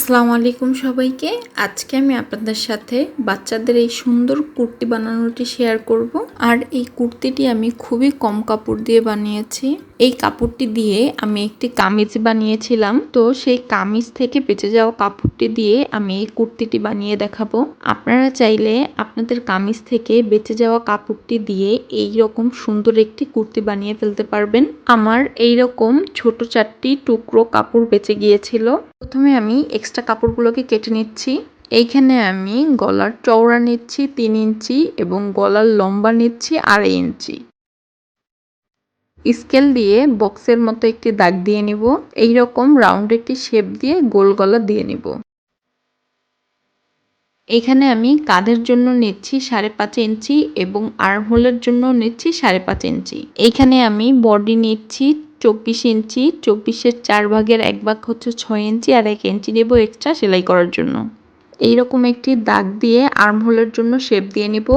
আসসালামু আলাইকুম সবাইকে। আজকে আমি আপনাদের সাথে বাচ্চাদের এই সুন্দর কুর্তি বানানোটি শেয়ার করব। আর এই কুর্তিটি আমি খুবই কম কাপড় দিয়ে বানিয়েছি। এই কাপড়টি দিয়ে আমি একটি কামিজ বানিয়েছিলাম। তো সেই কামিজ থেকে বেঁচে যাওয়া কাপড়টি দিয়ে আমি এই কুর্তিটি বানিয়ে দেখাবো। আপনারা চাইলে আপনাদের কামিজ থেকে বেঁচে যাওয়া কাপড়টি দিয়ে এই রকম সুন্দর একটি কুর্তি বানিয়ে ফেলতে পারবেন। আমার এই রকম ছোট চারটি টুকরো কাপড় বেঁচে গিয়েছিল। প্রথমে আমি এক্সট্রা কাপড়গুলোকে কেটে নিচ্ছি। এইখানে আমি গলার চওড়া নিচ্ছি তিন ইঞ্চি এবং গলার লম্বা নিচ্ছি আড়াই ইঞ্চি। স্কেল দিয়ে বক্সের মতো একটি দাগ দিয়ে নিব। এইরকম রাউন্ড একটি শেপ দিয়ে গোল গলা দিয়ে নিব। এখানে আমি কাঁধের জন্য নিচ্ছি সাড়ে পাঁচ ইঞ্চি এবং আর্মহোলের জন্য নিচ্ছি সাড়ে পাঁচ ইঞ্চি। এইখানে আমি বডি নিচ্ছি চব্বিশ ইঞ্চি। চব্বিশের চার ভাগের এক ভাগ হচ্ছে ছয় ইঞ্চি আর এক ইঞ্চি নেব এক্সট্রা সেলাই করার জন্য। এইরকম একটি দাগ দিয়ে আর্মহোলের জন্য শেপ দিয়ে নিব।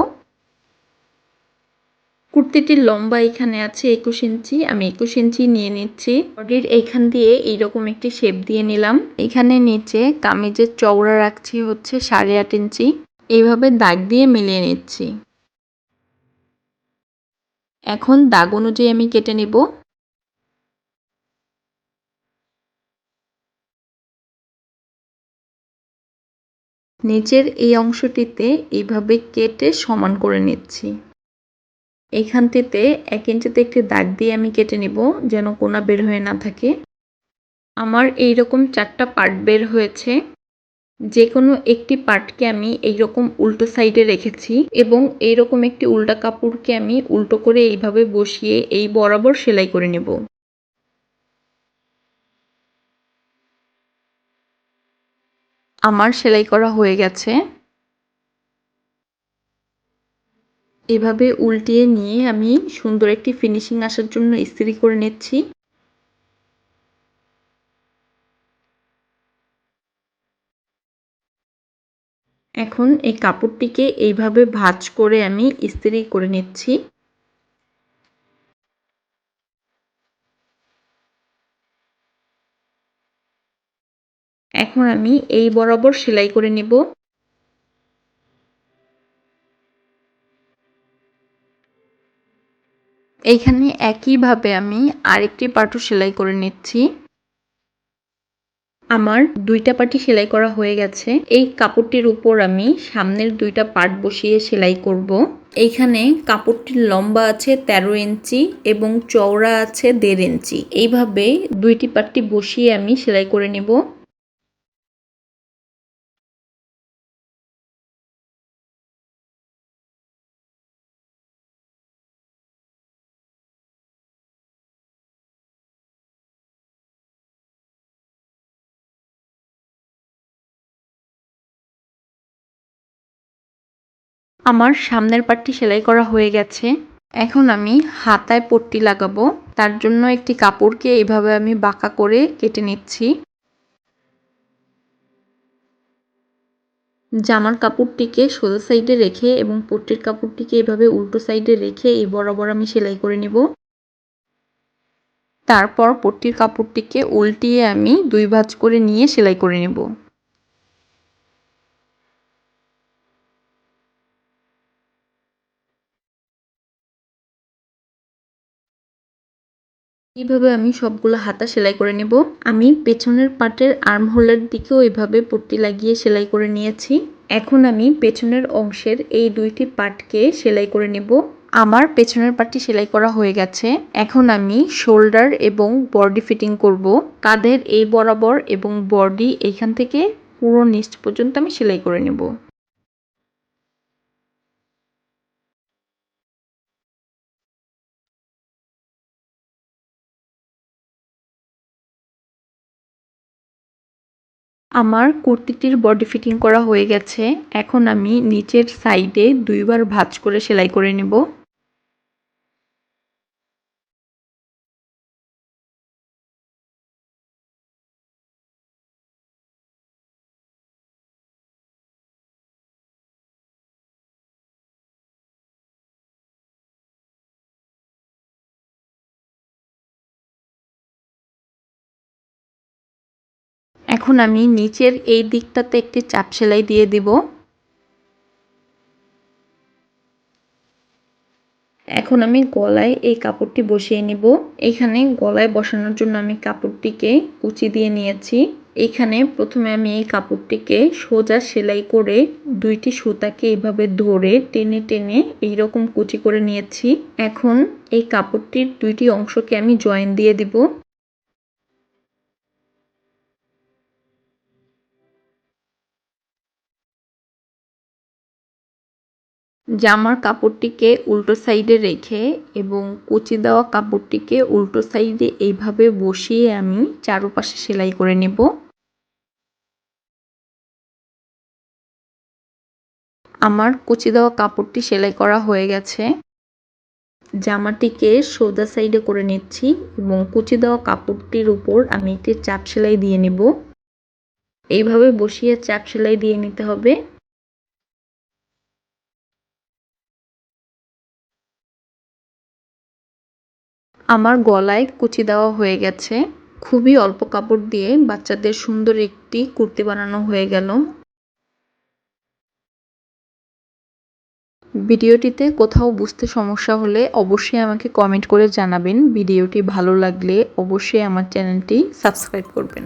কুর্তিটির লম্বা এখানে আছে একুশ ইঞ্চি, আমি একুশ ইঞ্চি নিয়ে নিচ্ছি। বডির এইখান দিয়ে এইরকম একটি শেপ দিয়ে নিলাম। এখানে নিচে কামিজের চওড়া রাখছি হচ্ছে সাড়ে আট ইঞ্চি। এইভাবে দাগ দিয়ে মিলিয়ে নিচ্ছি। এখন দাগ অনুযায়ী আমি কেটে নিব। নিচের এই অংশটিতে এইভাবে কেটে সমান করে নিচ্ছি। এইখানটিতে এক ইঞ্চিতে একটি দাগ দিয়ে আমি কেটে নিব যেন কোনা বের হয়ে না থাকে। আমার এই রকম চারটা পার্ট বের হয়েছে। যে কোনো একটি পার্টকে আমি এইরকম উল্টো সাইডে রেখেছি এবং এইরকম একটি উল্টা কাপড়কে আমি উল্টো করে এইভাবে বসিয়ে এই বরাবর সেলাই করে নেব। আমার সেলাই করা হয়ে গেছে। এভাবে উল্টিয়ে নিয়ে আমি সুন্দর একটি ফিনিশিং আসার জন্য ইস্ত্রি করে নিচ্ছি। এখন এই কাপড়টিকে এইভাবে ভাঁজ করে আমি ইস্ত্রি করে নিচ্ছি। এখন আমি এই বরাবর সেলাই করে নেব। এইখানে একইভাবে আমি আরেকটি পাটও সেলাই করে নিচ্ছি। আমার দুইটা পাটি সেলাই করা হয়ে গেছে। এই কাপড়টির উপর আমি সামনের দুইটা পার্ট বসিয়ে সেলাই করব। এইখানে কাপড়টির লম্বা আছে ১৩ ইঞ্চি এবং চওড়া আছে দেড় ইঞ্চি। এইভাবে দুইটি পাটটি বসিয়ে আমি সেলাই করে নেব। আমার সামনের পাটটি সেলাই করা হয়ে গেছে। এখন আমি হাতায় পট্টি লাগাবো। তার জন্য একটি কাপড়কে এইভাবে আমি বাঁকা করে কেটে নিচ্ছি। জামার কাপড়টিকে সোজা সাইডে রেখে এবং পট্টির কাপড়টিকে এভাবে উল্টো সাইডে রেখে এই বরাবর আমি সেলাই করে নেব। তারপর পট্টির কাপড়টিকে উল্টিয়ে আমি দুই ভাঁজ করে নিয়ে সেলাই করে নেব। এইভাবে আমি সবগুলো হাতা সেলাই করে নেব? আমি পেছনের পাটের আর্ম দিকেও এভাবে পট্টি লাগিয়ে সেলাই করে নিয়েছি। এখন আমি পেছনের অংশের এই দুইটি পাটকে সেলাই করে নেব। আমার পেছনের পাটটি সেলাই করা হয়ে গেছে। এখন আমি শোল্ডার এবং বডি ফিটিং করব। কাঁধের এই বরাবর এবং বডি এইখান থেকে পুরো নিচ পর্যন্ত আমি সেলাই করে নেব। আমার কুর্তিটির বডি ফিটিং করা হয়ে গেছে। এখন আমি নিচের সাইডে দুইবার ভাঁজ করে সেলাই করে নেব। এখন আমি নিচের এই দিকটাতে একটি চাপ সেলাই দিয়ে দিব। এখন আমি গলায় এই কাপড়টি বসিয়ে নিব। এখানে গলায় বসানোর জন্য আমি কাপড়টিকে কুচি দিয়ে নিয়েছি। এখানে প্রথমে আমি এই কাপড়টিকে সোজা সেলাই করে দুইটি সুতাকে এইভাবে ধরে টেনে টেনে এইরকম কুচি করে নিয়েছি। এখন এই কাপড়টির দুইটি অংশকে আমি জয়েন দিয়ে দিব। জামার কাপড়টিকে উল্টো সাইডে রেখে এবং কুচি দেওয়া কাপড়টিকে উল্টো সাইডে এইভাবে বসিয়ে আমি চারোপাশে সেলাই করে নেব। আমার কুচি দেওয়া কাপড়টি সেলাই করা হয়ে গেছে। জামাটিকে সোজা সাইডে করে নিচ্ছি এবং কুচি দেওয়া কাপড়টির উপর আমি একটি চাপ সেলাই দিয়ে নেব। এইভাবে বসিয়ে চাপ সেলাই দিয়ে নিতে হবে। আমার গলায় কুচি দেওয়া হয়ে গেছে। খুবই অল্প কাপড় দিয়ে বাচ্চাদের সুন্দর একটি কুর্তি বানানো হয়ে গেল। ভিডিওটিতে কোথাও বুঝতে সমস্যা হলে অবশ্যই আমাকে কমেন্ট করে জানাবেন। ভিডিওটি ভালো লাগলে অবশ্যই আমার চ্যানেলটি সাবস্ক্রাইব করবেন।